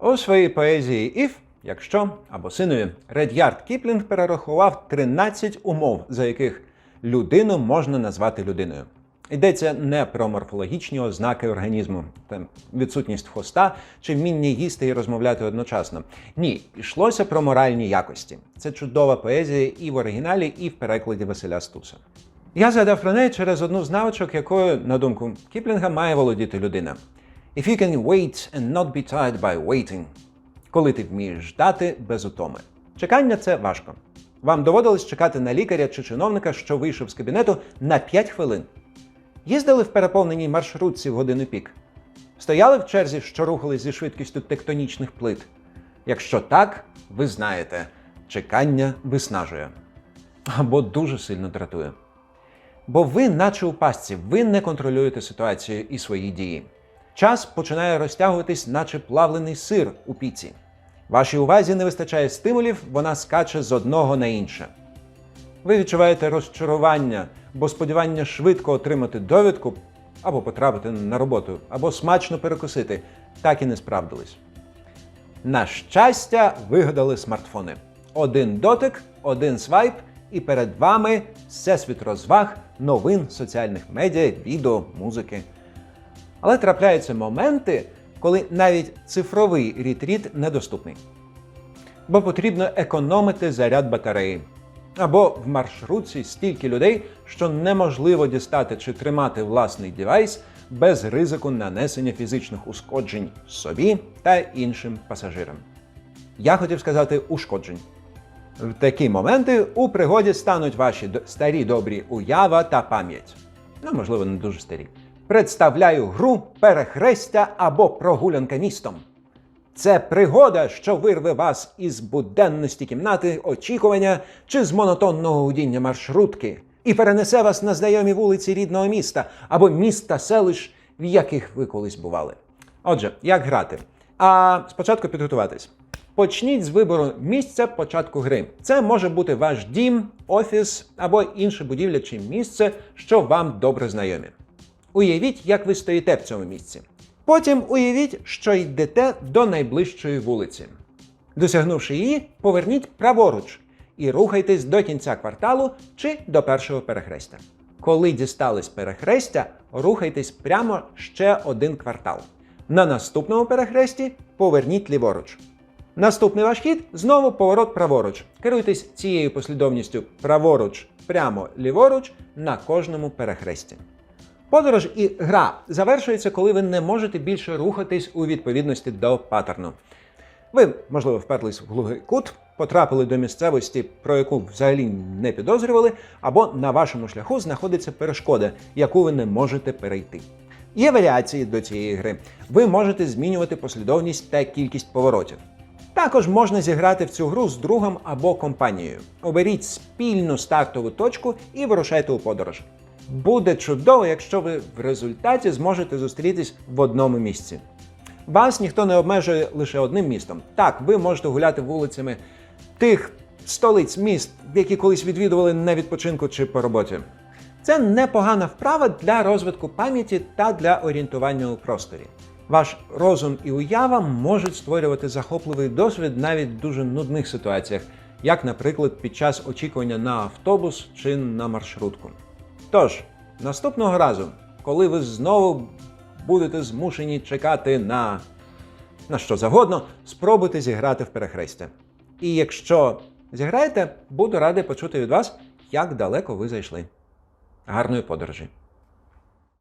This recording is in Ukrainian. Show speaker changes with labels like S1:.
S1: У своїй поезії Іф, якщо або синові, Редярд Кіплінг перерахував 13 умов, за яких людину можна назвати людиною. Йдеться не про морфологічні ознаки організму, там відсутність хвоста чи вміння їсти і розмовляти одночасно. Ні, йшлося про моральні якості. Це чудова поезія і в оригіналі, і в перекладі Василя Стуса. Я згадав про неї через одну з навичок, якою, на думку Кіплінга, має володіти людина. If you can wait and not be tired by waiting. Коли ти вмієш ждати без утоми. Чекання це важко. Вам доводилось чекати на лікаря чи чиновника, що вийшов з кабінету на 5 хвилин. Їздили в переповненій маршрутці в годину пік. Стояли в черзі, що рухались зі швидкістю тектонічних плит. Якщо так, ви знаєте, чекання виснажує або дуже сильно дратує. Бо ви, наче у пастці, ви не контролюєте ситуацію і свої дії. Час починає розтягуватись, наче плавлений сир у піці. Вашій увазі не вистачає стимулів, вона скаче з одного на інше. Ви відчуваєте розчарування, бо сподівання швидко отримати довідку або потрапити на роботу, або смачно перекусити, так і не справдились. На щастя, вигадали смартфони. Один дотик, один свайп, і перед вами всесвіт розваг, новин, соціальних медіа, відео, музики. Але трапляються моменти, коли навіть цифровий рітріт недоступний. Бо потрібно економити заряд батареї. Або в маршрутці стільки людей, що неможливо дістати чи тримати власний девайс без ризику нанесення фізичних ушкоджень собі та іншим пасажирам. Я хотів сказати ушкоджень. В такі моменти у пригоді стануть ваші старі добрі уява та пам'ять. Ну, можливо, не дуже старі. Представляю гру перехрестя або прогулянка містом. Це пригода, що вирве вас із буденності кімнати, очікування чи з монотонного гудіння маршрутки, і перенесе вас на знайомі вулиці рідного міста або міста селищ, в яких ви колись бували. Отже, як грати? А спочатку підготуватись. Почніть з вибору місця початку гри. Це може бути ваш дім, офіс або інша будівля чи місце, що вам добре знайомі. Уявіть, як ви стоїте в цьому місці. Потім уявіть, що йдете до найближчої вулиці. Досягнувши її, поверніть праворуч і рухайтесь до кінця кварталу чи до першого перехрестя. Коли дістались перехрестя, рухайтесь прямо ще один квартал. На наступному перехресті поверніть ліворуч. Наступний ваш хід знову поворот праворуч. Керуйтесь цією послідовністю праворуч, прямо ліворуч на кожному перехресті. Подорож і гра завершується, коли ви не можете більше рухатись у відповідності до паттерну. Ви, можливо, вперлись в глухий кут, потрапили до місцевості, про яку взагалі не підозрювали, або на вашому шляху знаходиться перешкода, яку ви не можете перейти. Є варіації до цієї гри. Ви можете змінювати послідовність та кількість поворотів. Також можна зіграти в цю гру з другом або компанією. Оберіть спільну стартову точку і вирушайте у подорож. Буде чудово, якщо ви в результаті зможете зустрітись в одному місці. Вас ніхто не обмежує лише одним містом. Так, ви можете гуляти вулицями тих столиць міст, які колись відвідували на відпочинку чи по роботі. Це непогана вправа для розвитку пам'яті та для орієнтування у просторі. Ваш розум і уява можуть створювати захопливий досвід навіть в дуже нудних ситуаціях, як, наприклад, під час очікування на автобус чи на маршрутку. Тож, наступного разу, коли ви знову будете змушені чекати на, на що завгодно, спробуйте зіграти в перехрестя. І якщо зіграєте, буду радий почути від вас, як далеко ви зайшли. Гарної подорожі!